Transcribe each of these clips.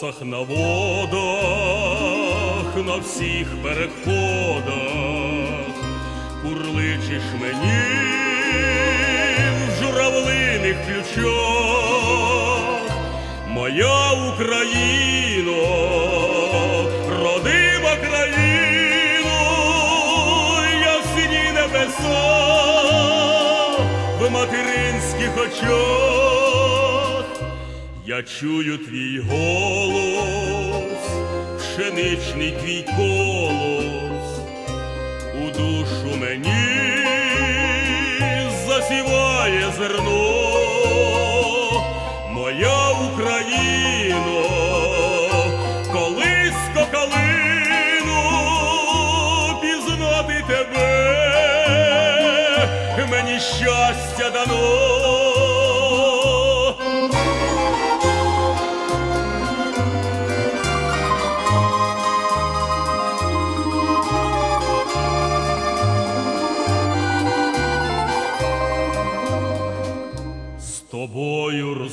росах, на водах, на всіх переходах, курличиш мені в журавлиних ключах, моя Україно, родима країно, ясні небеса в материнських очах. Я чую твій голос, пшеничний твій колос, у душу мені засіває зерно, моя Україно, колиско калину пізнати тебе, мені щастя дано.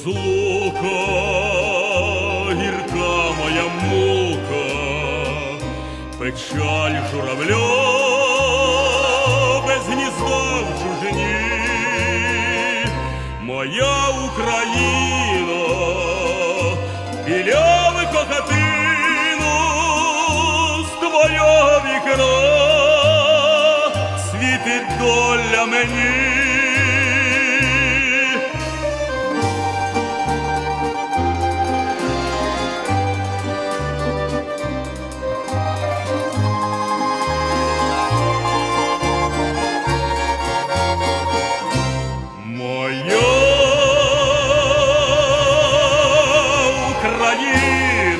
Розлука, гірка моя мука, печаль журавля без гнізда в чужині, моя Україно, білявико хатину з твого вікна світить доля мені. Україно,